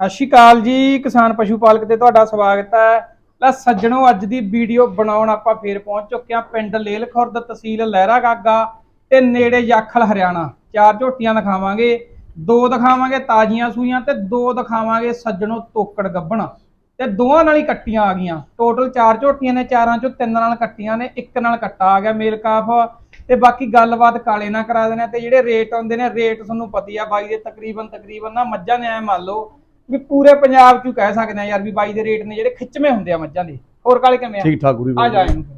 ਸਤਿ ਸ਼੍ਰੀ ਅਕਾਲ ਜੀ, ਕਿਸਾਨ ਪਸ਼ੂ ਪਾਲਕ ਤੇ ਤੁਹਾਡਾ ਸਵਾਗਤ ਹੈ। ਲੈ ਸੱਜਣੋ, ਅੱਜ ਦੀ ਵੀਡੀਓ ਬਣਾਉਣ ਆਪਾਂ ਫੇਰ ਪਹੁੰਚ ਚੁੱਕੇ ਹਾਂ ਪਿੰਡ ਲੇਲ ਖੁਰਦ ਤਹਿਸੀਲ ਲਹਿਰਾ ਗਾਗਾ ਤੇ ਨੇੜੇ ਜਾਖਲ ਹਰਿਆਣਾ। ਚਾਰ ਝੋਟੀਆਂ ਦਿਖਾਵਾਂਗੇ, ਦੋ ਦਿਖਾਵਾਂਗੇ ਤਾਜ਼ੀਆਂ ਸੂਈਆਂ ਤੇ ਦੋ ਦਿਖਾਵਾਂਗੇ ਸੱਜਣੋ ਤੋਕੜ ਗੱਬਣ ਤੇ ਦੋਵਾਂ ਨਾਲ ਹੀ ਕੱਟੀਆਂ ਆ ਗਈਆਂ। ਟੋਟਲ ਚਾਰ ਝੋਟੀਆਂ ਨੇ, ਚਾਰਾਂ ਚੋਂ ਤਿੰਨ ਨਾਲ ਕੱਟੀਆਂ ਨੇ, ਇੱਕ ਨਾਲ ਕੱਟਾ ਆ ਗਿਆ ਮੇਲ ਕਾਫ। ਤੇ ਬਾਕੀ ਗੱਲਬਾਤ ਕਾਲੇ ਨਾਲ ਕਰਾ ਦੇਣਾ ਤੇ ਜਿਹੜੇ ਰੇਟ ਆਉਂਦੇ ਨੇ ਰੇਟ ਤੁਹਾਨੂੰ ਪਤੀ ਆ ਬਾਈ ਦੇ ਤਕਰੀਬਨ ਤਕਰੀਬਨ ਨਾ ਮੱਝਾਂ ਨੇ ਐ ਮੰਨ ਲਓ ਵੀ ਪੂਰੇ ਪੰਜਾਬ ਚ ਹੀ ਕਹਿ ਸਕਦੇ ਆ ਯਾਰ ਵੀ ਬਾਈ ਦੇ ਰੇਟ ਨੇ ਜਿਹੜੇ ਖਿੱਚਵੇਂ ਹੁੰਦੇ ਆ ਮੱਝਾਂ ਦੇ। ਹੋਰ ਕਾਲੇ ਕਿਵੇਂ ਆ? ਠੀਕ ਠਾਕ ਗੁਰੀ ਆ ਜਾ ਇਹਨੂੰ ਫਿਰ।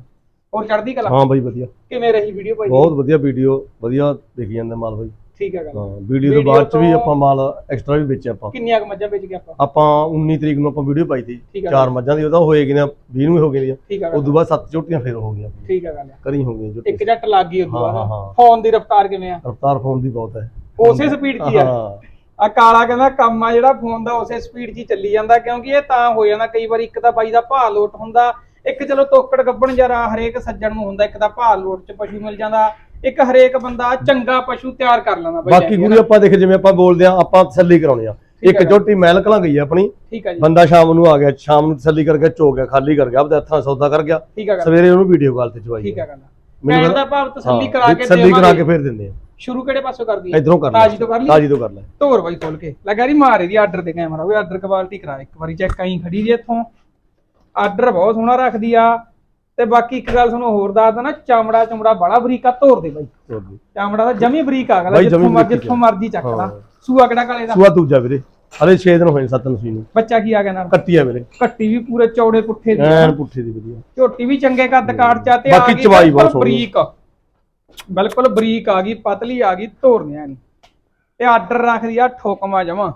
ਹੋਰ ਚੜਦੀ ਕਲਾ? ਹਾਂ ਬਾਈ ਵਧੀਆ। ਕਿਵੇਂ ਰਹੀ ਵੀਡੀਓ ਭਾਈ ਬਹੁਤ ਵਧੀਆ ਵੀਡੀਓ ਵਧੀਆ ਦੇਖੀ ਜਾਂਦੇ ਮਾਲ ਬਾਈ। ਠੀਕ ਹੈ ਗੱਲ। ਹਾਂ ਵੀਡੀਓ ਤੋਂ Video ਬਾਅਦ ਚ ਵੀ ਤੋਂ- ਆਪਾਂ ਮਾਲ ਐਕਸਟਰਾ ਵੀ ਵੇਚਿਆ ਆਪਾਂ। ਕਿੰਨੀਆਂ ਕੁ ਮੱਝਾਂ ਵੇਚ ਗਏ ਆਪਾਂ? ਆਪਾਂ 19 ਤਰੀਕ ਨੂੰ ਆਪਾਂ ਵੀਡੀਓ ਪਾਈ ਠੀਕ ਆ ਚਾਰ ਮੱਝਾਂ ਦੀ ਉਹਦਾ ਹੋਏ ਗਈਆਂ 20 ਨੂੰ ਹੋ ਗਈਆਂ ਠੀਕ ਹੈ ਉਸ ਗੱਲ। ਤੋਂ ਬਾਅਦ ਸੱਤ ਝੋਟੀਆਂ ਫੇਰ ਹੋ ਗਈਆਂ। ਠੀਕ ਹੈ ਗੱਲ। ਕਰੀ ਹੋ ਗਈਆਂ ਝੋਟੀਆਂ। ਇੱਕ ਜੱਟ ਲੱਗ ਗਈ ਉਦੋਂ ਹਾਂ, ਹਾਂ। ਫੋਨ ਦੀ ਰਫ਼ਤਾਰ ਕਿਵੇਂ ਆ? ਰਫਤਾਰ ਫੋਨ ਦੀ ਬਹੁਤ ਹੈ। ਉਸੇ ਸਪੀਡ 'ਚ ਹੀ ਆ। ਹਾਂ। ਆ ਕਾਲਾ ਕਹਿੰਦਾ ਕੰਮ ਆ ਜਿਹੜਾ ਫੋਨ ਦਾ ਉਸੇ ਸਪੀਡ 'ਚ ਹੀ ਚੱਲੀ ਜਾਂਦਾ ਕਿਉਂਕਿ ਇਹ ਤਾਂ ਹੋ ਜਾਂਦਾ ਕਈ ਵਾਰੀ ਇੱਕ ਤਾਂ ਬਾਈ ਦਾ ਭਾਅ ਲੋਟ ਹੁੰਦਾ ਇੱਕ ਚਲੋ ਤੋਕੜ ਗੱਬਣ ਜਰਾ ਹਰੇਕ ਸੱਜਣ ਨੂੰ ਹੁੰਦਾ ਇੱਕ ਤਾਂ ਭਾਅ ਲੋਟ 'ਚ ਪਸ਼ੂ ਮਿਲ ਜਾਂਦਾ ਇੱਕ ਹਰੇਕ ਬੰਦਾ ਚੰਗਾ ਪਸ਼ੂ ਤਿਆਰ ਕਰ ਲੈਂਦਾ ਬਾਈ ਬਾਕੀ ਗੁਰੀ ਆਪਾਂ ਦੇਖ ਜਿਵੇਂ ਆਪਾਂ ਬੋਲਦੇ ਆ ਆਪਾਂ ਤਸੱਲੀ ਕਰਾਉਣੀ ਆ ਇੱਕ ਹੈ। ਝੋਟੀ ਮਹਿਲ ਕਲਾਂ ਗਈ ਆਪਣੀ ਠੀਕ ਆ ਜੀ। ਬੰਦਾ ਸ਼ਾਮ ਨੂੰ ਆ ਗਿਆ ਸ਼ਾਮ ਨੂੰ ਤਸੱਲੀ ਕਰਕੇ ਚੋ ਗਿਆ ਖਾਲੀ ਕਰ ਗਿਆ ਆਪਦੇ ਹੱਥਾਂ ਸੌਦਾ ਕਰ ਗਿਆ ਸਵੇਰੇ ਉਹਨੂੰ ਵੀਡੀਓ ਕਾਲ ਤੇ ਚਵਾਈ ਠੀਕ ਆ ਗੱਲ। ਮੈਨੂੰ ਕਹਿਣ ਦਾ ਭਾਵ ਤਸੱਲੀ ਹਾਂ, ਕਰਾ ਕੇ ਤਸੱਲੀ ਕਰਾ ਕੇ। ਫੇਰ ਦਿੰਦੇ ਆ। ਸ਼ੁਰੂ ਕਿਹੜੇ ਪਾਸੋਂ ਕਰਦੀ ਹੈ ਇਧਰੋਂ ਕਰ ਲੈ। ਤਾਜੀ ਤੋਂ ਕਰ ਲਈ? ਤਾਜੀ ਤੋਂ ਕਰ ਲੈ। ਧੋਰ ਬਾਈ ਖੋਲ ਕੇ। ਲੱਗਾ ਰੀ ਮਾਰ ਇਹਦੀ ਆਰਡਰ ਤੇ ਕੈਮਰਾ ਉਹ ਆਰਡਰ ਕੁਆਲਿਟੀ ਕਰਾ ਇੱਕ ਵਾਰੀ ਚੈੱਕ ਆਈ ਖੜੀ ਜੇ ਇੱਥੋਂ। ਆਰਡਰ ਬਹੁਤ ਸੋਹਣਾ ਰੱਖਦੀ ਆ। ਤੇ ਬਾਕੀ ਇੱਕ ਗੱਲ ਤੁਹਾਨੂੰ ਹੋਰ ਦੱਸਦਾ ਨਾ ਚਮੜਾ ਚਮੜਾ ਬੜਾ ਬਰੀਕ ਆ ਧੋਰ ਦੇ ਬਾਈ। ਦੀ। ਚਮੜਾ ਦਾ ਜਮੀ ਬਰੀਕ ਆ ਗਿਆ ਜਿੱਥੋਂ ਜਮੀ ਮਰ ਬਰੀਕ ਜਿੱਥੋਂ। ਮਰਜ਼ੀ ਚੱਕ ਲਾ। ਹਾਂ। ਸੂਆ ਕਿਹੜਾ ਕਾਲੇ ਦਾ? ਸੂਆ ਦੂਜਾ ਵੀਰੇ। ਹਲੇ 6 ਦਿਨ ਹੋਏ ਨੇ ਸੱਤ ਨਸੀ ਨੂੰ। ਬੱਚਾ ਕੀ ਆ ਗਿਆ ਨਾਲ? ਕੱਟੀ ਆ ਵੀਰੇ। ਕੱਟੀ ਵੀ ਪੂਰੇ ਚੌੜੇ ਪੁੱਠੇ ਦੀ। ਐਨ ਪੁੱਠੀ ਦੀ ਵਧੀਆ। ਝੋਟੀ ਵੀ ਚੰਗੇ ਕੱਦ ਕਾਟ ਚਾ ਤੇ ਆ ਬਾਕੀ ਗਈ ਚਵਾਈ ਬਹੁਤ ਸੋਹਣੀ। ਬਰੀਕ। ਬਿਲਕੁਲ ਬਰੀਕ ਆ ਗਈ ਪਤਲੀ ਆ ਗਈ ਧੋਰਨਿਆਂ ਨਹੀਂ ਤੇ ਆਰਡਰ ਰੱਖਦੀ ਆ ਠੋਕਮਾ ਜਮਾ।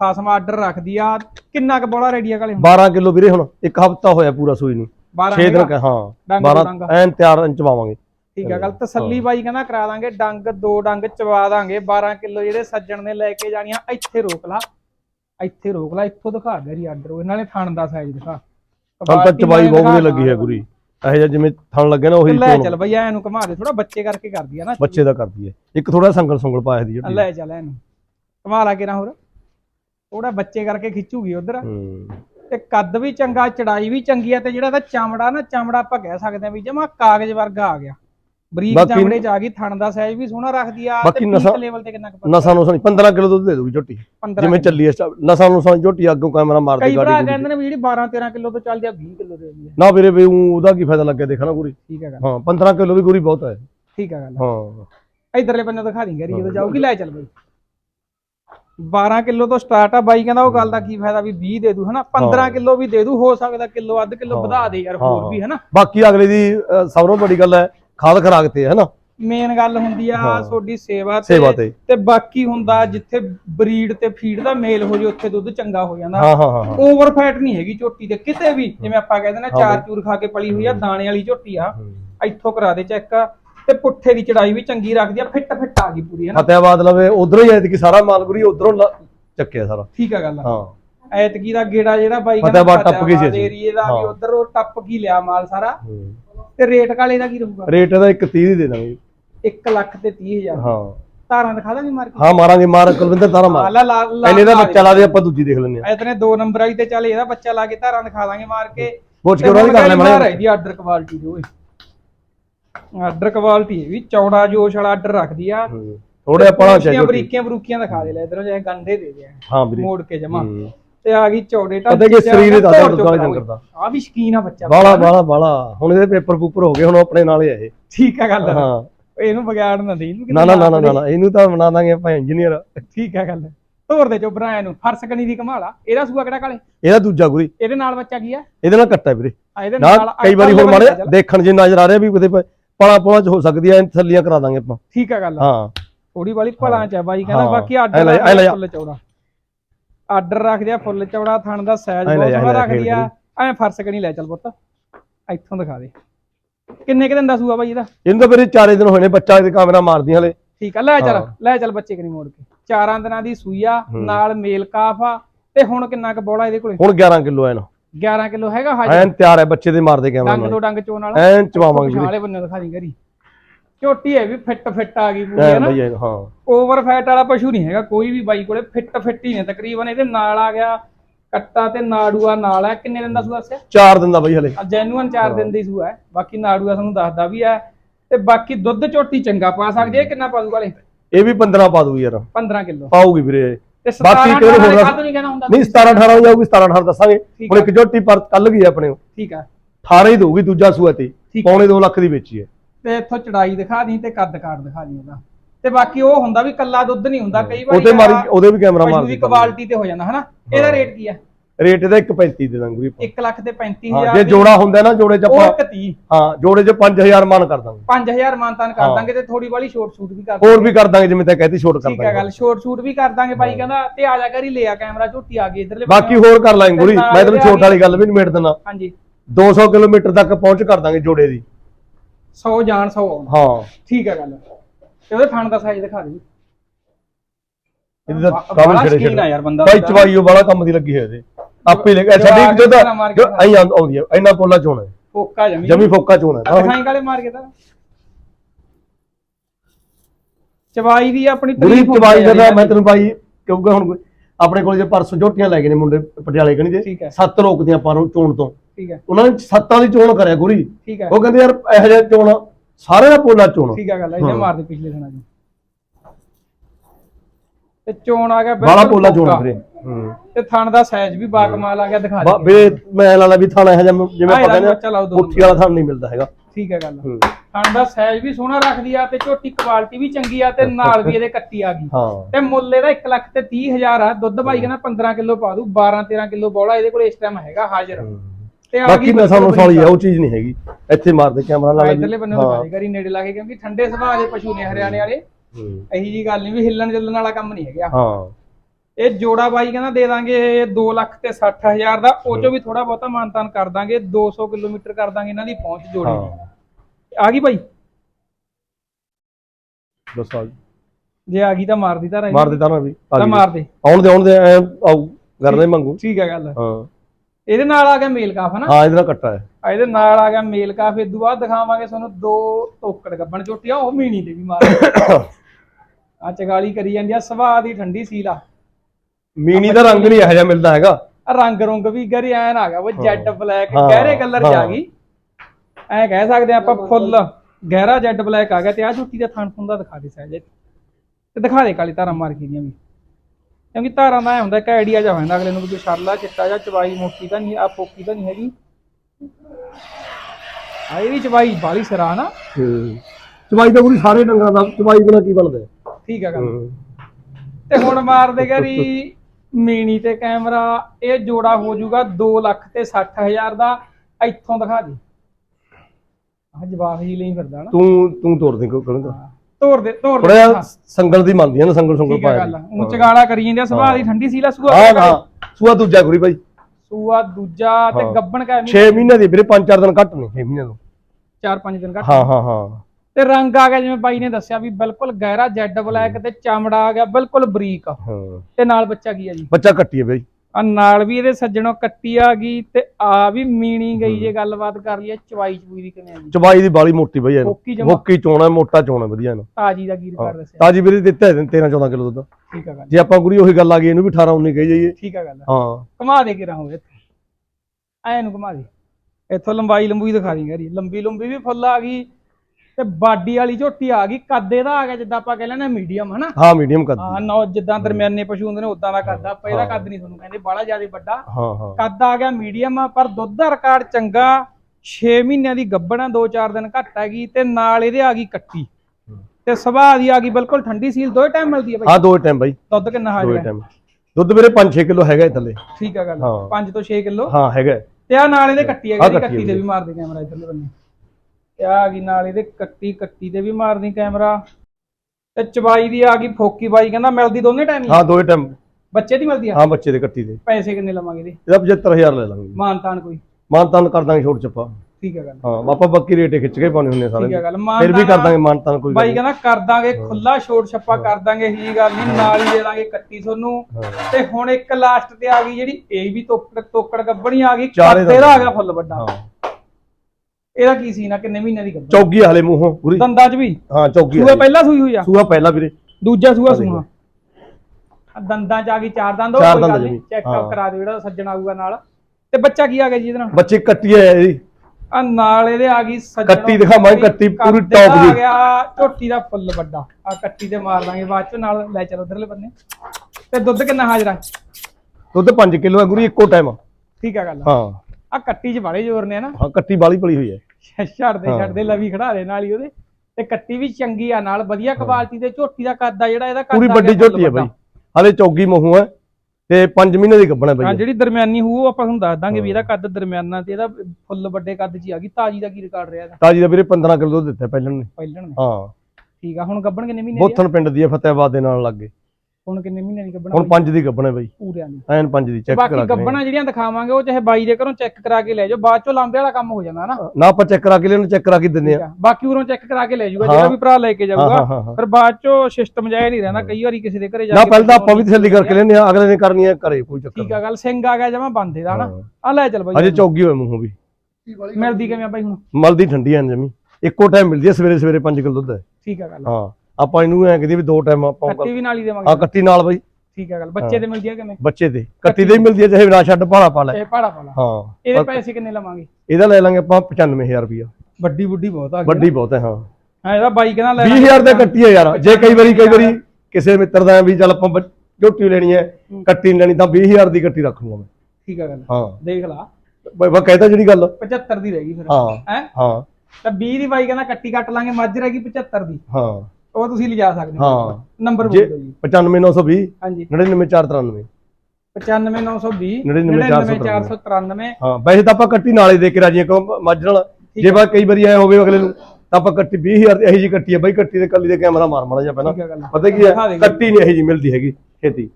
ਫਾਸਮਾ ਆਰਡਰ ਰੱਖਦੀ ਆ ਕਿੰਨਾ ਕੁ ਬੋਲਾ ਰੈਡੀ ਆ ਕਾਲੇ 12 ਕਿਲੋ ਵੀਰੇ ਹੁਣ ਇੱਕ ਹਫਤਾ ਹੋਇਆ ਪੂਰਾ ਸੂਈ ਨੂੰ। 12 6 ਦਿਨ ਹਾਂ ਡੰਗ ਤੋਂ 12 ਡੰਗ। ਐਨ ਤਿਆਰ ਇੰਚ ਪਾਵਾਂਗੇ ਠੀਕ ਆ ਗੱਲ ਤਸੱਲੀ ਬਾਈ ਕਹਿੰਦਾ ਕਰਾ ਦਾਂਗੇ ਡੰਗ ਦੋ ਡੰਗ ਚਵਾ ਦਾਂਗੇ 12 ਕਿਲੋ ਜਿਹੜੇ ਸੱਜਣ ਨੇ ਲੈ ਕੇ ਜਾਣੀਆਂ ਇੱਥੇ ਰੋਕ ਲਾ। ਇੱਥੇ ਰੋਕ ਲਾ ਇੱਥੋਂ ਦਿਖਾ ਦੇ ਰੀ ਆਰਡਰ ਇਹਨਾਂ ਨੇ ਥਣ ਦਾ ਸਾਈਜ਼ ਦਿਖਾ। ਸਾਨੂੰ ਤਾਂ ਚਵਾਈ ਬਹੁਤ ਵਧੀਆ ਲੱਗੀ ਹੈ ਗੁਰੀ ਇਹੋ ਜਿਹਾ ਜਿਵੇਂ ਥਣ ਲੱਗੇ ਨਾ ਉਹੀ ਲੈ ਚੱਲ ਬਈ ਐਨੂੰ ਘੁਮਾ ਦੇ ਥੋੜਾ ਬੱਚੇ ਕਰਕੇ ਕਰਦੀ ਆ ਨਾ ਬੱਚੇ ਦਾ ਕਰਦੀ ਹੈ ਇੱਕ ਥੋੜਾ ਸੰਗਲ ਸੰਗਲ ਪਾਇਆ ਦੀ ਜਿਹੜੀ ਲੈ ਚੱਲ ਇਹਨੂੰ ਘੁਮਾ ਲਾ ਕੇ ਨਾ ਹੋਰ। ਥੋੜਾ ਬੱਚੇ ਕਰਕੇ ਖਿੱਚੂਗੀ ਉਧਰ। ਤੇ ਕੱਦ ਵੀ ਚੰਗਾ ਚੜਾਈ ਵੀ ਚੰਗੀ ਆ ਤੇ ਜਿਹੜਾ ਇਹਦਾ ਚਮੜਾ ਨਾ ਚਮੜਾ ਆਪਾਂ ਕਹਿ ਸਕਦੇ ਆ ਵੀ ਜਮਾ ਕਾਗਜ਼ ਵਰਗਾ ਆ ਗਿਆ। ਬਰੀਕ ਬਾਕੀ- ਚਮੜੇ ਚ ਆ ਗਈ ਥਣ ਦਾ ਸਾਈਜ਼ ਵੀ ਸੋਹਣਾ ਰੱਖਦੀ ਆ ਬਾਕੀ ਨਸਾਂ- ਲੈਵਲ ਤੇ ਕਿੰਨਾ ਕੁ ਪਤਾ? ਨਸਾਂ ਨੂੰ ਸਣੀ 15 ਕਿਲੋ ਦੁੱਧ ਦੇ ਦੂਗੀ ਝੋਟੀ। 15 ਜਿਵੇਂ ਚੱਲੀ ਸਟਾ- ਨਸਾਂ ਨੂੰ ਸਣੀ ਝੋਟੀ ਅੱਗੋਂ ਕੈਮਰਾ ਮਾਰਦੀ ਕਈ ਭਰਾ ਗਾੜੀ ਕਹਿੰਦੇ ਨੇ ਵੀ ਜਿਹੜੀ 12 13 ਕਿਲੋ ਤੋਂ ਚੱਲਦੀ ਆ 20 ਕਿਲੋ ਦੇ ਦਿੰਦੀ ਆ। ਨਾ ਵੀਰੇ ਵੀ ਊਂ ਉਹਦਾ ਕੀ ਫਾਇਦਾ ਲੱਗਿਆ ਦੇਖਣਾ ਗੁਰੀ ਠੀਕ ਹੈ ਗੱਲ ਹਾਂ 15 ਕਿਲੋ ਵੀ ਗੁਰੀ ਬਹੁਤ ਹੈ ਠੀਕ ਹੈ ਗੱਲ। ਹਾਂ। ਇਧਰਲੇ ਬੰਨੇ ਦਿਖਾ ਦਿੰਗੇ ਰੀ ਜਦੋਂ ਜਾਊਗੀ ਲੈ ਚੱਲ ਬਈ। 12 ਕਿਲੋ ਤੋਂ ਸਟਾਰਟ ਆ ਬਾਈ ਕਹਿੰਦਾ ਉਹ ਗੱਲ ਦਾ ਕੀ ਫਾਇਦਾ ਵੀ 20 ਦੇ ਦੂ ਹਨਾ? 15 ਹਾਂ। ਕਿਲੋ ਵੀ ਦੇ ਦੂ ਹੋ ਸਕਦਾ ਕਿਲੋ ਅੱਧ ਕਿਲੋ ਹਾਂ। ਵਧਾ ਦੇ ਯਾਰ ਹੋਰ। ਵੀ ਹਨਾ? ਬਾਕੀ ਅਗਲੇ ਦੀ ਅ, ਸਭ ਤੋਂ ਵੱਡੀ ਗੱਲ ਹੈ ਖਾਦ ਖਰਾਕ ਤੇ ਹੈ ਨਾ ਮੇਨ ਗੱਲ ਹੁੰਦੀ ਆ ਹਾਂ। ਤੁਹਾਡੀ ਸੇਵਾ ਸੇਵਾ ਤੇ ਤੇ ਬਾਕੀ ਹੁੰਦਾ ਜਿੱਥੇ ਬਰੀਡ ਤੇ ਫੀਡ ਦਾ ਮੇਲ ਹੋ ਜੇ ਉੱਥੇ ਦੁੱਧ ਚੰਗਾ ਹੋ ਜਾਂਦਾ ਹਾਂ ਹਾਂ ਹਾਂ ਹਾਂ ਓਵਰ ਫੈਟ ਨਹੀਂ ਹੈਗੀ ਝੋਟੀ ਤੇ ਕਿਤੇ ਵੀ ਜਿਵੇਂ ਆਪਾਂ ਕਹਿੰਦੇ ਨਾ ਹਾਂ ਚਾਰ ਬਈ। ਚੂਰ ਖਾ ਕੇ ਪਲੀ ਹੋਈ ਆ ਦਾਣੇ ਵਾਲੀ ਝੋਟੀ ਆ। ਇੱਥੋਂ ਕਰਾ ਦੇ ਚੈੱਕ ਤੇ ਪੁੱਠੇ ਦੀ ਚੜਾਈ ਵੀ ਚੰਗੀ ਰੱਖਦੀ ਆ ਫਿੱਟ ਫਿੱਟ ਆ ਗਈ ਪੂਰੀ ਹੈ ਨਾ ਫਤਿਆਬਾਦ ਲਵੇ ਉਧਰੋਂ ਹੀ ਐਤਕੀ ਸਾਰਾ ਮਾਲ ਗੁਰੀ ਉਧਰੋਂ ਚੱਕਿਆ ਸਾਰਾ ਠੀਕ ਆ ਗੱਲ ਹਾਂ ਐਤਕੀ ਦਾ ਗੇੜਾ ਜਿਹੜਾ ਬਾਈ ਫਤਿਆਬਾਦ ਟੱਪ ਗਈ ਸੀ ਅਸੀਂ। ਏਰੀਏ ਦਾ ਵੀ ਹਾਂ। ਉਧਰ ਉਹ ਟੱਪ ਕੀ ਲਿਆ ਮਾਲ ਸਾਰਾ ਹੂੰ। ਤੇ ਰੇਟ ਕਾਲੇ ਦਾ ਕੀ ਰਹੂਗਾ? ਰੇਟ ਇਹਦਾ 130 ਦੀ ਦੇ ਦਾਂਗੇ। 1 ਲੱਖ ਤੇ 30000 ਹਾਂ। ਧਾਰਾਂ ਦਿਖਾ ਦਾਂਗੇ ਮਾਰਕੀਟ ਹਾਂ ਮਾਰਾਂਗੇ ਮਾਰ ਕੁਲਵਿੰਦਰ ਤਾਰਾ ਮਾਰ। ਲਾ ਲਾ ਲਾ ਇਹਨੇ ਦਾ ਬੱਚਾ ਲਾ ਦੇ। ਆਪਾਂ ਦੂਜੀ ਦੇਖ ਲੈਂਦੇ ਆ ਇਤਨੇ ਦੋ ਨੰਬਰ ਵਾਲੀ ਤੇ ਚੱਲ ਇਹਦਾ ਬੱਚਾ ਲਾ ਕੇ ਧਾਰਾਂ ਦਿਖਾ ਦਾਂਗੇ ਮਾਰ ਕੇ। ਪੁੱਛ ਕੇ ਉਹਨਾਂ ਦੀ ਕਰ ਲੈ ਹੈ ਜੀ ਆਰਡਰ ਕੁਆਲਿਟੀ ਦੀ ਓਏ। ਆਰਡਰ ਕੁਆਲਿਟੀ ਵੀ ਚੌੜਾ ਜੋਸ਼ ਵਾਲਾ ਆਰਡਰ ਰੱਖਦੀ ਆ। ਥੋੜੇ ਆਪਣਾ ਚਾਹੀਦਾ ਬਰੀਕੀਆਂ ਬਰੂਕੀਆਂ ਦਿਖਾ ਦੇ ਲੈ ਇਧਰੋਂ ਜੇ ਗੰਢੇ ਦੇ ਦੇ ਹਾਂ ਵੀਰੇ ਮੋੜ ਕੇ ਜਮਾ। ਤੇ ਆ ਗਈ ਚੌੜੇ ਪਤਾ ਕਿ ਸਰੀਰ ਇਹਦਾ ਤਾਂ ਦੁੱਧ ਵਾਲੇ ਡੰਗਰ ਦਾ। ਆ ਵੀ ਸ਼ਕੀਨ ਆ ਬੱਚਾ। ਬਾਲਾ ਬਾਲਾ ਬਾਲਾ। ਹੁਣ ਇਹਦੇ ਪੇਪਰ ਪੂਪਰ ਹੋ ਗਏ ਹੁਣ ਆਪਣੇ ਨਾਲ ਹੀ ਆ ਇਹ। ਠੀਕ ਆ ਗੱਲ। ਹਾਂ। ਇਹਨੂੰ ਵਿਗਾੜ ਨਾ ਦੇ ਇਹਨੂੰ ਨਾ ਨਾ ਨਾ ਨਾ ਨਾ, ਨਾ ਇਹਨੂੰ ਤਾਂ ਬਣਾ ਦਾਂਗੇ ਆਪਾਂ ਇੰਜੀਨੀਅਰ ਠੀਕ ਆ ਗੱਲ। ਧੋਰ ਦੇ ਚੋਬਰਾ ਇਹਨੂੰ। ਫਰਸਕਣੀ ਦੀ ਕਮਾਲਾ ਇਹਦਾ ਸੂਆ ਕਿਹੜਾ ਕਾਲੇ? ਇਹਦਾ ਦੂਜਾ ਗੁਰੀ। ਇਹਦੇ ਨਾਲ ਬੱਚਾ ਕੀ ਆ? ਇਹਦੇ ਨਾਲ ਕੱਟਾ ਵੀਰੇ। ਇਹਦੇ ਨਾ ਨਾਲ ਕਈ ਵਾਰੀ ਅੱਠ ਮਾੜੇ ਦੇਖਣ ਜੇ ਨਜ਼ਰ ਆ ਰਿਹਾ ਵੀ ਕਿਤੇ ਪਲਾ ਪਲਾ ਚ ਹੋ ਸਕਦੀ ਐ ਥੱਲੀਆਂ ਕਰਾ ਦਾਂਗੇ ਆਪਾਂ। ਠੀਕ ਆ ਗੱਲ। ਹਾਂ। ਥੋੜੀ ਵਾਲੀ ਭਲਾਂ ਚ ਆ ਬਾਈ ਕਹਿੰਦਾ ਹਾਂ। ਬਾਕੀ ਆਰਡਰ ਲੈ- ਲੈ ਚੌੜਾ। ਆਰਡਰ ਰੱਖਦੇ ਆ ਫੁੱਲ ਚੌੜਾ ਥਣ ਦਾ ਸਾਈਜ਼ ਐ ਲੈ ਬਹੁਤ ਜਾ, ਐ ਸੋਹਣਾ ਲੈ ਜਾ, ਰੱਖਦੀ ਆ। ਐ ਲੈ ਚੱਲ ਪੁੱਤ। ਇੱਥੋਂ ਦਿਖਾ ਦੇ। ਕਿੰਨੇ ਕੁ ਦਿਨ ਦਾ ਸੂਆ ਬਾਈ ਇਹਦਾ? ਇਹਨੂੰ ਤਾਂ ਵੀਰੇ ਚਾਰੇ ਦਿਨ ਹੋਏ ਨੇ ਬੱਚਾ ਇਹਦੇ ਕੈਮਰਾ ਮਾਰਦੀਆਂ ਹਲੇ। ਠੀਕ ਆ ਲੈ ਚੱਲ ਹਾਂ। ਲੈ ਚੱਲ ਬੱਚੇ ਕਨੀ ਮੋੜ ਕੇ। ਚਾਰਾਂ ਦਿਨਾਂ ਦੀ ਸੂਈ ਆ ਹੂੰ। ਨਾਲ ਮੇਲ ਕਾਫ ਆ ਤੇ ਹੁਣ ਕਿੰਨਾ ਕੁ ਬੋਲਾ ਇਹਦੇ ਕੋਲੇ? ਹੁਣ 11 ਕਿਲੋ ਐਨ 11 ਕਿਲੋ ਹੈਗਾ ਹਾਜੀ ਐਨ ਤਿਆਰ ਹੈ ਬੱਚੇ ਦੇ ਮਾਰਦੇ ਕੈਮਰਾ ਡੰਗ ਨਾਲ। ਤੋਂ ਡੰਗ ਚੋਣ ਵਾਲਾ। ਐਨ ਚਵਾਵਾਂਗੇ ਵੀਰੇ ਪਿਛਾਲੇ ਬੰਨੇ ਦਿਖਾ ਦੀ ਗਰੀ। ਝੋਟੀ ਹੈ ਵੀ ਫਿੱਟ ਫਿੱਟ ਆ ਗਈ ਪੂਰੀ ਹੈ ਨਾ? ਬਈ ਹਾਂ। ਓਵਰ ਫੈਟ ਵਾਲਾ ਪਸ਼ੂ ਨਹੀਂ ਹੈਗਾ ਕੋਈ ਵੀ ਬਾਈ ਕੋਲੇ ਫਿੱਟ ਫਿੱਟ ਹੀ ਨੇ। ਤਕਰੀਬਨ ਇਹਦੇ ਨਾਲ ਆ ਗਿਆ ਕੱਟਾ ਤੇ ਨਾੜੂਆ ਨਾਲ ਹੈ। ਕਿੰਨੇ ਦਿਨ ਦਾ ਸੂਆ ਦੱਸਿਆ? ਚਾਰ ਦਿਨ ਦਾ ਬਈ ਹਲੇ। ਆ ਜੈਨੂਅਨ 4 ਦਿਨ ਦੀ ਸੂਆ ਹੈ। ਬਾਕੀ ਨਾੜੂਆ ਤੁਹਾਨੂੰ ਦੱਸਦਾ ਵੀ ਹੈ। ਤੇ ਬਾਕੀ ਦੁੱਧ ਝੋਟੀ ਚੰਗਾ ਪਾ ਸਕਦੀ ਹੈ ਇਹ ਕਿੰਨਾ ਪਾ ਦੂਗਾ ਵਾਲੇ? ਇਹ ਵੀ 15 ਪਾ ਦੂ ਯਾਰ। 15 ਕਿਲੋ। ਪਾਊਗੀ ਵੀਰੇ। ਬਾਕੀ 17 ਕਿਹੜੇ ਹੋਗਾ? ਨਹੀਂ ਕਹਿਣਾ ਹੁੰਦਾ। ਨਹੀਂ 17 18 ਹੋ ਜਾਊਗੀ 17 18 ਦੱਸਾਂਗੇ। ਹੁਣ ਆ। ਇੱਕ ਝੋਟੀ ਪਰ ਕੱਲ ਗਈ ਆਪਣੇ। ਠੀਕ ਹੈ 18 ਹੀ ਦਊਗੀ ਦੂਜਾ ਸੂਆ ਤੇ। ਆ। ਪੌਣੇ 2 ਲੱਖ ਦੀ ਵੇਚੀ ਹੈ। ਤੇ ਇੱਥੋਂ ਚੜਾਈ ਦਿਖਾ ਦੀ ਤੇ ਕੱਦ ਕਾਠ ਦਿਖਾ ਦੀ ਉਹਦਾ। ਤੇ ਬਾਕੀ ਉਹ ਹੁੰਦਾ ਵੀ ਕੱਲਾ ਦੁੱਧ ਨਹੀਂ ਹੁੰਦਾ ਕਈ ਵਾਰ ਉਹਤੇ ਮਾਰੀ ਉਹਦੇ ਵੀ ਕੈਮਰਾ ਮਾਰ ਦੀ ਕੁਆਲਿਟੀ ਤੇ ਹੋ ਜਾਂਦਾ ਹਨਾ? ਇਹਦਾ ਰੇਟ ਕੀ ਹੈ ਰੇਟ ਇਹਦਾ 1.35 ਦੇ ਦਾਂਗੇ ਵੀਰੇ 1 ਲੱਖ ਤੇ 35000 ਹਾਂ ਜੇ ਜੋੜਾ ਹੁੰਦਾ ਨਾ ਜੋੜੇ ਚ ਉਹ ਆਪਾਂ 31 ਹਾਂ ਜੋੜੇ ਚ 5000 ਮਾਨ ਕਰ ਦਾਂਗੇ। 5000 ਮਾਨਤਾਨ ਕਰ ਹਾਂ। ਦਾਂਗੇ ਤੇ ਥੋੜੀ ਵਾਲੀ ਸ਼ੋਰਟ ਸ਼ੂਟ ਵੀ ਕਰ ਹੋਰ ਵੀ ਕਰ ਦਾਂਗੇ ਜਿਵੇਂ ਤੈਂ ਕਹਿਤੀ ਛੋਟ ਕਰ ਠੀਕ ਹੈ ਦਾਂਗੇ। ਗੱਲ ਸ਼ੋਰਟ ਸ਼ੂਟ ਵੀ ਕਰ ਦਾਂਗੇ ਬਾਈ ਕਹਿੰਦਾ ਤੇ ਆ ਜਾ ਕਰ ਹੀ ਲਿਆ ਕੈਮਰਾ ਝੋਟੀ ਆ ਗਈ ਇਧਰਲੇ ਬਾਕੀ ਹੋਰ ਕਰ ਲਾਂਗੇ ਗੁਰੀ ਮੈਂ ਤੈਨੂੰ ਛੋਟ ਵਾਲੀ ਗੱਲ ਵੀ ਨਹੀਂ ਮੇੜ ਦਿੰਦਾ। ਹਾਂਜੀ। 200 ਕਿਲੋਮੀਟਰ ਤੱਕ ਪਹੁੰਚ ਕਰ ਦਾਂਗੇ ਜੋੜੇ ਦੀ। 100 ਜਾਣ 100 ਆਉਣ। ਹਾਂ। ਠੀਕ ਹੈ ਗੱਲ। ਤੇ ਉਹਦੇ ਥਣ ਦਾ ਸਾਈਜ਼ ਦਿਖਾ ਦੇ ਇਹਦੀ ਤਾਂ ਬੜਾ ਛੜੇ ਸ਼ੌਕੀਨ ਆ ਯਾਰ ਬੰਦਾ ਬਾਈ ਉਹਦਾ। ਚਵਾਈ ਉਹ ਬੜਾ ਕੰਮ ਦੀ ਲੱਗੀ ਹੋਈ ਇਹਦੇ। ਆਪੇ ਲੈ ਕੇ ਜਵਾਕ ਸਾਡੀ ਦੀ ਜਦੋਂ ਆਈ ਆਉਂਦੀ ਹੈ ਇੰਨਾ ਪੋਲਾ ਚੋਣਾ ਫੋਕਾ ਜਮੀ। ਜਮੀ ਫੋਕਾ ਚੋਣਾ ਹੈ ਦਿਖਾਈ ਕਾਲੇ ਮਾਰ ਕੇ ਤਾਂ। ਚਵਾਈ ਦੀ ਆਪਣੀ ਤਰੀਫ ਚਵਾਈ ਦਾ ਮੈਂ ਤੈਨੂੰ ਭਾਈ ਕਿਉਂਕਿ ਹੁਣ ਆਪਣੇ ਕੋਲ ਜੇ ਪਰਸੋਂ ਝੋਟੀਆਂ ਲੈ ਗਏ ਨੇ ਮੁੰਡੇ ਪਟਿਆਲੇ ਕਣੀ ਦੇ। ਸੱਤ ਰੋਕਦੀਆਂ ਆਪਾਂ ਨੂੰ ਚੋਣ ਤੋਂ। ਠੀਕ ਹੈ। ਉਹਨਾਂ ਨੇ ਸੱਤਾਂ ਦੀ ਚੋਣ ਕਰਿਆ ਗੁਰੀ। ਠੀਕ ਹੈ। ਉਹ ਕਹਿੰਦੇ ਯਾਰ ਇਹੋ ਜਿਹਾ ਚੋਣ ਸਾਰੇ ਦਾ ਪੋਲਾ ਚੋਣ। ਠੀਕ ਹੈ ਗੱਲ ਇਹਨੇ ਹਾਂ। ਮਾਰ ਦੇ ਪਿਛਲੇ ਦਿਨਾਂ ਦੀ ਤੇ ਚੋਣ ਆ ਗਿਆ ਬਾਲਾ ਪੋਲਾ ਚੋਣ ਫੋਕਾ। ਵੀਰੇ ਹੂੰ। ਤੇ ਥਣ ਦਾ ਸਾਈਜ਼ ਵੀ ਬਾ ਕਮਾਲ ਆ ਗਿਆ ਦਿਖਾ ਬਾ- ਦੇ। ਵੀਰੇ ਮੈਂ ਲਾਲਾ ਵੀ ਥਾਣਾ ਇਹੋ ਜਿਹਾ ਜਿਵੇਂ ਪਤਾ ਇਹਦਾ ਬੱਚਾ ਲਾਓ ਨਾ ਦੋ ਮੁੱਠੀ ਵਾਲਾ ਥਾਣ ਨਹੀਂ ਮਿਲਦਾ ਹੈਗਾ। ਠੀਕ ਹੈ ਗੱਲ। ਥਣ ਦਾ ਸਾਈਜ਼ ਵੀ ਸੋਹਣਾ ਰੱਖਦੀ ਆ ਤੇ ਝੋਟੀ ਕੁਆਲਿਟੀ ਵੀ ਚੰਗੀ ਆ ਤੇ ਨਾਲ ਵੀ ਇਹਦੇ ਕੱਟੀ ਆ ਗਈ। ਤੇ ਮੁੱਲ ਇਹਦਾ 1 ਲੱਖ ਤੇ 30 ਹਜ਼ਾਰ ਆ। ਦੁੱਧ ਭਾਈ ਕਹਿੰਦਾ 15 ਕਿਲੋ ਪਾ ਦੂ 12 13 ਕਿਲੋ ਬੋਲਾ ਇਹਦੇ ਕੋਲ ਇਸ ਟਾਈਮ ਹੈਗਾ ਹਾਜ਼ਰ। ਤੇ ਬਾਕੀ ਨਸਾਂ ਨੂੰ ਸਾਲੀ ਆ ਉਹ ਚੀਜ਼ ਨਹੀਂ ਹੈਗੀ। ਇੱਥੇ ਮਾਰਦੇ ਕੈਮਰਾ ਲਾ ਇਧਰਲੇ ਬੰਨੇ ਦਿਖਾ ਦੇ ਕਰੀ ਨੇੜੇ ਲਾ ਕੇ ਕਿਉਂਕਿ ਠੰਡੇ ਸੁਭਾਅ ਦੇ ਪਸ਼ੂ ਨੇ ਹਰਿਆਣੇ ਵਾਲੇ। ਇਹੀ ਜੀ ਗੱਲ ਨਹੀਂ ਵੀ ਹਿੱਲਣ ਜੁਲਣ ਵਾਲਾ ਕੰਮ ਨਹੀਂ ਹੈਗਾ। ਹਾਂ। ਇਹ ਜੋੜਾ ਬਾਈ ਕਹਿੰਦਾ ਦੇ ਦਾਂਗੇ 2 ਲੱਖ ਤੇ 60 ਹਜ਼ਾਰ ਦਾ ਉਹ ਚੋਂ ਵੀ ਥੋੜਾ ਬਹੁਤਾ ਮਾਨਤਾਨ ਕਰ ਦਾਂਗੇ 200 ਕਿਲੋਮੀਟਰ ਕਰ ਦਾਂਗੇ ਇਹਨਾਂ ਦੀ ਪਹੁੰਚ ਜੋੜੇ ਦੀ। ਆ ਗਈ ਬਾਈ? ਆ ਜੇ ਆ ਗਈ ਤਾਂ ਮਾਰ ਦੀ ਤਾਂ ਰਹੀ। ਮਾਰ ਦੇ ਤਾਂ ਨਾ ਵੀ ਆ ਤਾਂ। ਮਾਰ ਦੇ। ਆਉਣ ਦੇ ਆਉਣ ਦੇ ਐਂ ਆਊ ਕਰਦੇ ਮੰਗੂ। ਠੀਕ ਹੈ ਗੱਲ। ਹਾਂ। ਇਹਦੇ ਨਾਲ ਆ ਗਿਆ ਮੇਲ ਕਾਫ ਹਨਾ? ਹਾਂ ਇਹਦਾ ਨਾਲ ਕੱਟਾ ਹੈ। ਆ ਇਹਦੇ ਨਾਲ ਆ ਗਿਆ ਮੇਲ ਕਾਫ ਇਹ ਤੋਂ ਬਾਅਦ ਦਿਖਾਵਾਂਗੇ ਤੁਹਾਨੂੰ ਦੋ ਟੋਕੜ ਗੱਬਣ ਝੋਟੀਆਂ ਉਹ ਮੀਣੀ ਤੇ ਵੀ ਮਾਰ ਆ ਚਗਾਲੀ ਕਰੀ ਜਾਂਦੀ ਆ ਸੁਭਾਅ ਦੀ ਠੰਡੀ ਸੀਲ ਆ। ਮੀਨੀ ਦਾ ਰੰਗ ਨਹੀਂ ਇਹੋ ਜਿਹਾ ਮਿਲਦਾ ਹੈਗਾ। ਰੰਗ ਰੁੰਗ ਵੀ ਗਰੀ ਐਨ ਆ ਗਿਆ ਉਹ ਜੈਡ ਬਲੈਕ ਹਾਂ, ਗਹਿਰੇ ਕਲਰ ਚ ਆ ਹਾਂ। ਗਈ। ਐ ਕਹਿ ਸਕਦੇ ਆ ਆਪਾਂ ਫੁੱਲ ਗਹਿਰਾ ਜੈਡ ਬਲੈਕ ਆ ਗਿਆ ਤੇ ਆ ਝੋਟੀ ਦਾ ਥਣ ਥੁੰਦਾ ਦਿਖਾ ਦੇ ਸਹਿਜ ਤੇ ਦਿਖਾ ਦੇ ਕਾਲੀ ਧਾਰਾਂ ਮਾਰ ਕੇ ਦੀਆਂ ਵੀ। ਕਿਉਂਕਿ ਧਾਰਾਂ ਦਾ ਐ ਹੁੰਦਾ ਕਿ ਆਈਡੀਆ ਜਾ ਹੋ ਜਾਂਦਾ ਅਗਲੇ ਨੂੰ ਵੀ ਕੋਈ ਛਰਲਾ ਚਿੱਟਾ ਜਾਂ ਚਵਾਈ ਮੋਟੀ ਤਾਂ ਨਹੀਂ ਆ ਫੋਕੀ ਤਾਂ ਨਹੀਂ ਹੈਗੀ। ਆ ਇਹ ਵੀ ਚਵਾਈ ਬਾਲੀ ਸਰਾ ਨਾ। ਹੂੰ। ਚਵਾਈ ਤਾਂ ਪੂਰੀ ਸਾਰੇ ਡੰਗਰਾਂ ਦਾ ਚਵਾਈ ਬਿਨਾ ਕੀ ਬਣਦਾ? ਹੈ? ਠੀਕ ਆ ਗੱਲ। ਹੂੰ। ਤੇ ਹੁਣ ਮਾਰ ਦੇ ਗਰੀ ਮੀਣੀ ਤੇ ਕੈਮਰਾ ਇਹ ਜੋੜਾ ਹੋ ਜਾਊਗਾ 2 ਲੱਖ ਤੇ 60 ਹਜ਼ਾਰ ਦਾ। ਇੱਥੋਂ ਦਿਖਾ ਦੇ। ਆ ਜਵਾਬ ਹੀ ਲਈ ਫਿਰਦਾ ਨਾ। ਤੂੰ ਤੂੰ ਤੋੜ ਦੇ ਕੋ ਕਰੂੰਗਾ ਤੋੜ ਦੇ ਤੋੜ ਦੇ। ਥੋੜਾ ਹਾਂ, ਜਿਹਾ ਸੰਗਲ ਦੀ ਮੰਨਦੀ ਹੈ ਨਾ ਸੰਗਲ ਸੰਗਲ ਠੀਕ ਆ ਪਾਇਆ ਗੱਲ ਉੱਚ ਗਾਲਾ ਕਰੀ ਜਾਂਦੇ ਆ ਸੁਭਾਅ ਦੀ ਠੰਡੀ ਸੀਲਾ ਸੂਆ ਹਾਂ ਹਾਂ। ਸੂਆ ਦੂਜਾ ਗੁਰੀ ਭਾਈ ਸੂਆ ਦੂਜਾ ਤੇ ਹਾਂ। ਗੱਬਣ ਕਾ 6 ਮਹੀਨੇ ਦੀ ਵੀਰੇ 5-4 ਦਿਨ ਘੱਟ ਨੇ 6 ਮਹੀਨੇ ਤੋਂ। 4-5 ਦਿਨ ਘੱਟ ਹਾਂ ਹਾਂ ਹਾਂ। ਤੇ ਰੰਗ ਆ ਗਿਆ ਜਿਵੇਂ ਬਾਈ ਨੇ ਦੱਸਿਆ ਵੀ ਬਿਲਕੁਲ ਗਹਿਰਾ ਜੈਡ ਬਲੈਕ ਤੇ ਚਮੜਾ ਆ ਗਿਆ ਬਿਲਕੁਲ ਬਰੀਕ। ਹਾਂ। ਤੇ ਨਾਲ ਬੱਚਾ ਕੀ ਆ ਜੀ? ਬੱਚਾ ਕੱਟੀ ਹੈ ਬਈ। ਆ ਨਾਲ ਵੀ ਇਹਦੇ ਸੱਜਣੋਂ ਕੱਟੀ ਆ ਗਈ ਤੇ ਆ ਵੀ ਮੀਣੀ ਗਈ ਜੇ ਗੱਲਬਾਤ ਕਰ ਲਈਏ ਚਵਾਈ ਚੂਈ ਦੀ ਕਿਵੇਂ ਆ ਜੀ ਚਵਾਈ ਦੀ ਬਾਲੀ ਮੋਟੀ ਬਈ ਇਹਨੂੰ। ਮੋਕੀ ਜਮਾ। ਮੋਕੀ ਚੋਣਾ ਮੋਟਾ ਚੋਣਾ ਵਧੀਆ ਇਹਨੂੰ। ਤਾਜੀ ਦਾ ਗੀਰ ਕਰ ਦੱਸਿਆ। ਤਾਜੀ ਵੀਰੇ ਦਿੱਤਾ ਹੈ 13-14 ਕਿਲੋ ਦੁੱਧ। ਠੀਕ ਆ ਗੱਲ। ਜੇ ਆਪਾਂ ਗੁਰੀ ਉਹੀ ਗੱਲ ਆ ਗਈ ਇਹਨੂੰ ਵੀ 18-19 ਕਹੀ ਜਾਈਏ। ਠੀਕ ਆ ਗੱਲ। ਹਾਂ। ਘੁਮਾ ਦੇ ਕੇ ਰਹੋ ਇੱਥੇ। ਐ ਨੂੰ ਘੁਮਾ ਦੇ। ਇੱਥੋਂ ਲੰਬਾਈ ਲੰਬੂਈ ਦਿਖਾ ਦੀ ਗਰੀ ਲੰਬੀ ਲੰਬੀ ਵੀ ਫੁੱਲ ਆ ਗਈ। ਤੇ ਬਾਡੀ ਵਾਲੀ ਝੋਟੀ ਆ ਗਈ ਕੱਦ ਇਹਦਾ ਆ ਗਿਆ ਜਿੱਦਾਂ ਆਪਾਂ ਕਹਿ ਲੈਣਾ ਮੀਡੀਅਮ ਹਨਾ? ਹਾਂ ਮੀਡੀਅਮ ਕੱਦ। ਹਾਂ ਨੌ ਜਿੱਦਾਂ ਦਰਮਿਆਨੇ ਪਸ਼ੂ ਹੁੰਦੇ ਨੇ ਉਦਾਂ ਦਾ ਕੱਦ ਆ ਇਹਦਾ ਕੱਦ ਨਹੀਂ ਤੁਹਾਨੂੰ ਕਹਿੰਦੇ ਬਾਹਲਾ ਜ਼ਿਆਦਾ ਵੱਡਾ। ਹਾਂ ਹਾਂ। ਕੱਦ ਆ ਗਿਆ ਮੀਡੀਅਮ ਆ ਪਰ ਦੁੱਧ ਦਾ ਰਿਕਾਰਡ ਚੰਗਾ 6 ਮਹੀਨਿਆਂ ਦੀ ਗੱਬਣਾ 2-4 ਦਿਨ ਘੱਟ ਹੈਗੀ ਤੇ ਨਾਲ ਇਹਦੇ ਆ ਗਈ ਕੱਟੀ। ਤੇ ਸੁਭਾਅ ਦੀ ਆ ਗਈ ਬਿਲਕੁਲ ਠੰਡੀ ਸੀਲ ਦੋਏ ਟਾਈਮ ਮਿਲਦੀ ਹੈ ਬਾਈ? ਹਾਂ ਦੋ ਟਾਈਮ ਬਾਈ। ਦੁੱਧ ਕਿੰਨਾ ਹਾਜ਼ਰ ਦੋ ਹੈ? ਟਾਈਮ। ਦੁੱਧ ਵੀਰੇ 5-6 ਕਿਲੋ ਹੈਗਾ ਇਹ ਥੱਲੇ। ਠੀਕ ਆ ਗੱਲ ਹਾਂ। 5 ਤੋਂ 6 ਕਿਲੋ? ਹਾਂ ਹੈਗਾ। ਤੇ ਆ ਨਾਲ ਇਹਦੇ ਕੱਟੀ ਹੈਗੀ ਕੱਟੀ ਤੇ ਵੀ ਮਾਰਦੇ ਕੈਮਰਾ ਇਧਰਲੇ ਬੰਨੇ। ਤੇ ਆ ਗਈ ਨਾਲ ਇਹਦੇ ਕੱਟੀ ਕੱਟੀ ਤੇ ਵੀ ਮਾਰਦੀ ਕੈਮਰਾ। ਤੇ ਚਬਾਈ ਦੀ ਆ ਗਈ ਫੋਕੀ ਬਾਈ ਕਹਿੰਦਾ ਮਿਲਦੀ ਦੋਨੇ ਟਾਈਮ ਹੀ? ਹਾਂ ਦੋ ਟਾਈਮ। ਬੱਚੇ ਦੀ ਮਿਲਦੀ ਆ? ਹਾਂ ਬੱਚੇ ਦੇ ਕੱਟੀ ਦੇ। ਪੈਸੇ ਕਿੰਨੇ ਲਵਾਂਗੇ ਇਹਦੇ? ਇਹਦਾ 75000 ਲੈ ਲਾਂਗੇ। ਮਾਨ ਤਾਨ ਕੋਈ? ਮਾਨ ਤਾਨ ਕਰ ਦਾਂਗੇ ਛੋਟ ਚੱਪਾ। ਠੀਕ ਆ ਗੱਲ। ਹਾਂ ਆਪਾਂ ਬੱਕੀ ਰੇਟੇ ਖਿੱਚ ਕੇ ਪਾਉਣੇ ਹੁੰਦੇ ਸਾਰੇ। ਠੀਕ ਆ ਗੱਲ। ਫਿਰ ਵੀ ਕਰ ਦਾਂਗੇ ਮਾਨ ਤਾਨ ਕੋਈ ਬਾਈ ਕਹਿੰਦਾ ਕਰ ਦਾਂਗੇ ਖੁੱਲਾ ਛੋਟ ਛੱਪਾ ਕਰ ਦਾਂਗੇ ਹੀ ਗੱਲ ਨਹੀਂ ਨਾਲ ਹੀ ਦੇ ਦਾਂਗੇ ਕੱਟੀ ਤੁਹਾਨੂੰ ਹਾਂ। ਤੇ ਹੁਣ ਇੱਕ ਲਾਸਟ ਤੇ ਆ ਗਈ ਜਿਹੜੀ ਇਹ ਵੀ ਤੋਕੜ ਤੋਕੜ ਗੱਬਣੀ ਆ ਗਈ ਇਹਦਾ ਦਾ ਆ ਗਿਆ ਫੁੱਲ ਵੱਡਾ। ਹਾਂ। ਇਹਦਾ ਕੀ ਸੀ ਨਾ ਕਿੰਨੇ ਮਹੀਨਿਆਂ ਦੀ ਗੱਭਣ? ਚੌਗੀ ਹਲੇ ਮੂੰਹੋਂ ਗੁਰੀ ਦੰਦਾਂ 'ਚ ਵੀ? ਹਾਂ ਚੌਗੀ ਸੂਆ ਪਹਿਲਾਂ ਸੂਈ ਹੋਈ ਆ? ਸੂਆ ਪਹਿਲਾ ਵੀਰੇ। ਦੂਜਾ ਸੂਆ ਆ ਦੇਖ ਸੂਆ। ਆ ਦੰਦਾਂ 'ਚ ਆ ਗਈ ਚਾਰ ਦੰਦ ਉਹ ਕੋਈ ਗੱਲ ਨਹੀਂ। ਚੈੱਕ ਹਾਂ। ਕਰਾ ਦਿਓ ਜਿਹੜਾ ਸੱਜਣ ਆਊਗਾ ਨਾਲ। ਤੇ ਬੱਚਾ ਕੀ ਆ ਗਿਆ ਜੀ ਇਹਦੇ ਨਾਲ? ਬੱਚੇ ਕੱਟੀ ਹੈ ਇਹਦੀ ਆ ਨਾਲ ਇਹਦੇ ਆ ਗਈ ਸੱਜਣ। ਕੱਟੀ ਦਿਖਾਵਾਂਗੇ, ਕੱਟੀ ਪੂਰੀ top ਦੀ। ਆ ਗਿਆ ਝੋਟੀ ਦਾ ਫੁੱਲ ਵੱਡਾ। ਆ ਕੱਟੀ ਤੇ ਮਾਰ ਦਾਂਗੇ ਬਾਅਦ ਚ ਨਾਲ ਲੈ ਚਲੋ ਉਧਰਲੇ ਬੰਨੇ। ਤੇ ਦੁੱਧ ਕਿੰਨਾ ਹਾਜ਼ਰਾ ਦੁੱਧ 5 ਕਿਲੋ ਹੈ ਗੁਰੀ ਇੱਕੋ ਟਾਈਮ ਠੀਕ ਆ ਗੱਲ ਹਾਂ। ਆ ਕੱਟੀ ਚ ਬਾਲੇ ਜ਼ੋਰ ਨੇ ਨਾ ਹਾਂ ਕੱਟੀ ਬਾਲੀ ਪਲੀ ਹੋਈ ਹੈ ਛੱਡਦੇ ਹਾਂ। ਛੱਡਦੇ ਲਵੀ ਖੜਾ ਦੇ ਨਾਲ ਹੀ ਉਹਦੇ। ਤੇ ਕੱਟੀ ਵੀ ਚੰਗੀ ਆ ਨਾਲ ਵਧੀਆ ਕੁਆਲਿਟੀ ਦੇ ਝੋਟੀ ਦਾ ਕੱਦ ਆ ਜਿਹੜਾ ਇਹਦਾ ਕੱਦ ਪੂਰੀ ਆ ਵੱਡੀ ਝੋਟੀ ਹੈ ਵੱਡਾ। ਬਾਈ। ਹਲੇ ਚੌਗੀ ਮਹੂ ਹੈ ਤੇ 5 ਮਹੀਨੇ ਦੀ ਗੱਭਣ ਹੈ ਹਾਂ ਬਾਈ ਜਿਹੜੀ ਦਰਮਿਆਨੀ ਉਹ ਆਪਾਂ ਤੁਹਾਨੂੰ ਦੱਸ ਦਾਂਗੇ ਵੀ ਇਹਦਾ ਕੱਦ ਦਰਮਿਆਨਾ ਤੇ ਇਹਦਾ ਫੁੱਲ ਵੱਡੇ ਕੱਦ 'ਚ ਹੀ ਆ ਗਈ। ਤਾਜੀ ਦਾ ਕੀ ਰਿਕਾਰਡ ਰਿਹਾ ਇਹਦਾ? ਤਾਜੀ ਦਾ ਵੀਰੇ 15 ਕਿਲੋ ਦੁੱਧ ਦਿੱਤਾ ਪਹਿਲਾਂ ਨੇ। ਪਹਿਲਣ ਨੇ। ਹਾਂ। ਠੀਕ ਆ ਹੁਣ ਗੱਬਣ ਕਿੰਨੇ ਮਹੀਨੇ ਦੀ ਆ? ਬੋਥਨ ਪਿੰਡ ਦੀ ਹੈ ਫਤਿਆਬਾਦ ਦੇ ਨਾਲ ਲੱਗੇ ਹੁਣ ਕਿੰਨੇ ਮਹੀਨੇ ਦੀ ਗੱਬਣ ਹੁਣ 5 ਦੀ ਗੱਭਣ ਹੈ ਬਾਈ। ਪੂਰਿਆਂ ਦੀ। ਐਨ 5 ਦੀ ਚੈੱਕ ਬਾਕੀ ਕਰਾ ਕੇ ਗੱਬਣਾ ਜਿਹੜੀਆਂ ਦਿਖਾਵਾਂਗੇ ਉਹ ਚਾਹੇ ਬਾਈ ਦੇ ਘਰੋਂ ਚੈੱਕ ਕਰਾ ਕੇ ਲੈ ਜਾਓ ਬਾਅਦ ਚੋਂ ਲਾਂਬੇ ਵਾਲਾ ਕੰਮ ਹੋ ਜਾਂਦਾ ਨਾ। ਨਾ ਆਪਾਂ ਚੈੱਕ ਕਰਾ ਕੇ ਲੈਣ ਚੈੱਕ ਕਰਾ ਕੇ ਦਿੰਦੇ ਠੀਕ ਆ। ਆ ਬਾਕੀ ਉਰੋਂ ਚੈੱਕ ਕਰਾ ਕੇ ਲੈ ਜਾਊਗਾ ਹਾਂ। ਜਿਹੜਾ ਵੀ ਭਰਾ ਲੈ ਕੇ ਹਾਂ ਹਾਂ ਜਾਊਗਾ ਹਾਂ ਹਾਂ। ਫਿਰ ਬਾਅਦ ਚੋਂ ਸਿਸਟਮ ਜਾਇਆ ਨਹੀਂ ਰਹਿਣਾ ਕਈ ਵਾਰੀ ਕਿਸੇ ਦੇ ਘਰੇ ਜਾ ਨਾ ਕੇ ਪਹਿਲਾਂ ਤਾਂ ਆਪਾਂ ਵੀ ਤਸੱਲੀ ਕਰਕੇ ਲੈਣੇ ਆ। ਅਗਲੇ ਨੇ ਕਰਨੀ ਹੈ ਕਰੇ ਕੋਈ ਚੱਕਰ ਠੀਕ ਆ ਗੱਲ ਸਿੰਘ ਆ ਗਿਆ ਜਮਾ ਬੰਦੇ ਦਾ ਨਾ ਹਾਂ। ਆ ਲੈ ਚੱਲ ਬਾਈ ਅਜੇ ਚੌਗੀ ਹੋਏ ਮੂੰਹੋਂ ਵੀ। ਮਿਲਦੀ ਕਿਵੇਂ ਆ ਬਾਈ ਹੁਣ? ਮਲਦੀ ਠੰਡੀ ਐਨ ਜਮੀ। ਇੱਕੋ ਟਾਈਮ ਮਿਲਦੀ ਹੈ ਸਵੇਰੇ ਸਵੇਰੇ 5 ਕਿਲੋ ਦੁੱਧ ਹੈ। ਠੀਕ ਆ ਗੱਲ। ਹਾਂ। ਆਪਾਂ ਇਹਨੂੰ ਐ ਕਹਦੇ ਵੀ ਦੋ ਟਾਈਮ ਆਪਾਂ ਕੱਟੀ ਵੀ ਨਾਲ ਹੀ ਆ ਦੇਵਾਂਗੇ ਕੱਟੀ ਨਾਲ ਬਾਈ। ਠੀਕ ਆ ਗੱਲ ਬੱਚੇ ਤੇ ਮਿਲਦੀ ਆ ਕਿਵੇਂ? ਬੱਚੇ ਤੇ ਕੱਟੀ ਦੇ ਹੀ ਮਿਲਦੀ ਹੈ ਚਾਹੇ ਨਾ ਛੱਡ ਭਾਲਾ ਪਾ ਲੈ। ਇਹ ਪਾੜਾ ਪਾਲਾ ਹਾਂ। ਇਹਦੇ ਪੈਸੇ ਕਿੰਨੇ ਲਵਾਂਗੇ? ਇਹਦਾ ਲੈ ਲਾਂਗੇ ਆਪਾਂ 95000 ਰੁਪਇਆ ਵੱਡੀ ਬੁੱਢੀ ਬਹੁਤ ਆ ਵੱਡੀ ਬਹੁਤ ਹੈ ਹਾਂ। ਹਾਂ ਇਹਦਾ ਬਾਈ ਕਹਿੰਦਾ ਲੈ 20000 ਦਾ ਕੱਟੀ ਹੈ ਯਾਰ। ਜੇ ਕਈ ਵਾਰੀ ਕਈ ਵਾਰੀ ਕਿਸੇ ਮਿੱਤਰ ਦਾ ਵੀ ਚੱਲ ਆਪਾਂ ਝੋਟੀ ਲੈਣੀ ਹੈ ਕੱਟੀ ਲੈਣੀ ਤਾਂ 20000 ਦੀ ਕੱਟੀ ਰੱਖ ਲੂੰਗਾ ਮੈਂ। ਠੀਕ ਆ ਗੱਲ। ਹਾਂ। ਦੇਖ ਲਾ। ਬਈ ਬਾ ਕਹਿਦਾ ਜਿਹੜੀ ਗੱਲ। 75 ਦੀ ਰਹਿ ਗਈ ਫਿਰ। ਹਾਂ। ਹੈ? ਹਾਂ। ਤਾਂ 20 ਦੀ ਬਾਈ ਕਹਿੰਦਾ ਕੱਟੀ ਕੱਟ ਲਾਂਗੇ ਮੱਝ ਰਹਿ ਗਈ 75 ਦੀ। ਹਾਂ। ਉਹ ਤੁਸੀਂ ਲਿਜਾ ਸਕਦੇ ਹੋ। ਹਾਂ। ਨੰਬਰ ਜੇ ਬੋਲ ਦਿਓ ਜੀ। 95920 ਹਾਂਜੀ। 99493 95920 99493 ਹਾਂ ਵੈਸੇ ਤਾਂ ਆਪਾਂ ਕੱਟੀ ਨਾਲੇ ਦੇ ਕੇ ਰਾਜੀ ਕਿਉਂ ਮੱਝ ਨਾਲ ਜੇ ਬਾ ਕਈ ਵਾਰੀ ਆਏ ਹੋਵੇ ਅਗਲੇ ਨੂੰ ਤਾਂ ਆਪਾਂ ਕੱਟੀ 20000 ਦੀ ਇਹੀ ਜੀ ਕੱਟੀ ਹੈ ਬਾਈ ਕੱਟੀ ਦੇ ਕੱਲੀ ਦੇ ਕੈਮਰਾ ਮਾਰ ਮਾੜਾ ਜਿਹਾ ਪਹਿਲਾਂ। ਪਤਾ ਕੀ ਹੈ। ਕੱਟੀ ਨਹੀਂ ਇਹੀ ਜੀ ਮਿਲਦੀ ਹੈਗੀ ਖੇਤੀ।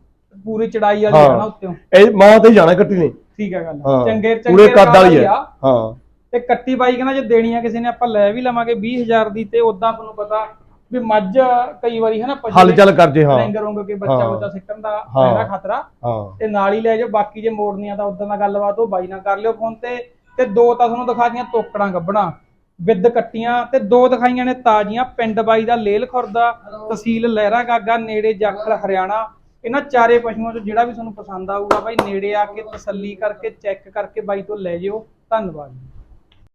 ਪੂਰੀ ਚੜਾਈ ਵਾਲੀ ਹਾਂ। ਹੈ ਨਾ ਉੱਤੋਂ। ਇਹ ਮਾਂ ਤੇ ਹੀ ਜਾਣਾ ਕੱਟੀ ਨੇ। ਠੀਕ ਆ ਗੱਲ ਹਾਂ ਚੰਗੇ ਚੰਗੇ ਪੂਰੇ ਕੱਦ ਵਾਲੀ ਹੈ। ਹਾਂ। ਤੇ ਕੱਟੀ ਬਾਈ ਕਹਿੰਦਾ ਜੇ ਦੇਣੀ ਆ ਕਿਸੇ ਨੇ ਆਪਾਂ ਲੈ ਵੀ ਲਵਾਂਗੇ 20000 ਦੀ ਤੇ ਉਦਾਂ ਤੁਹਾਨੂੰ ਪਤਾ ਵੀ ਮੱਝ ਕਈ ਵਾਰੀ ਹੈ ਨਾ ਪਸ਼ੂ ਹਲ ਚੱਲ ਕਰ ਜੇ ਹਾਂ। ਰੰਗ ਰੋਂਗ ਕੇ ਬੱਚਾ ਹਾਂ। ਬੱਚਾ ਸਿੱਟਣ ਦਾ ਹਾਂ। ਖਤਰਾ। ਹਾਂ। ਤੇ ਨਾਲ ਹੀ ਲੈ ਜਾਓ ਬਾਕੀ ਜੇ ਮੋੜਨੀ ਆ ਤਾਂ ਉਦਾਂ ਦਾ ਗੱਲਬਾਤ ਉਹ ਬਾਈ ਨਾਲ ਕਰ ਲਿਓ ਫੋਨ ਤੇ। ਤੇ ਦੋ ਤਾਂ ਤੁਹਾਨੂੰ ਦਿਖਾ ਦੀਆਂ ਤੋਕੜਾਂ ਗੱਬਣਾ ਵਿੱਦ ਕੱਟੀਆਂ ਤੇ ਦੋ ਦਿਖਾਈਆਂ ਨੇ ਤਾਜ਼ੀਆਂ ਪਿੰਡ ਬਾਈ ਦਾ ਲੇਲ ਖੁਰਦਾ ਤਹਿਸੀਲ ਲਹਿਰਾ ਗਾਗਾ ਨੇੜੇ ਜਾਖਲ ਹਰਿਆਣਾ। ਇਹਨਾਂ ਚਾਰੇ ਪਸ਼ੂਆਂ ਚੋਂ ਜਿਹੜਾ ਵੀ ਤੁਹਾਨੂੰ ਪਸੰਦ ਆਊਗਾ ਬਾਈ ਨੇੜੇ ਆ ਕੇ ਤਸੱਲੀ ਕਰਕੇ ਚੈੱਕ ਕਰਕੇ ਬਾਈ ਤੋਂ ਲੈ ਜਿਓ। ਧੰਨਵਾਦ ਜੀ।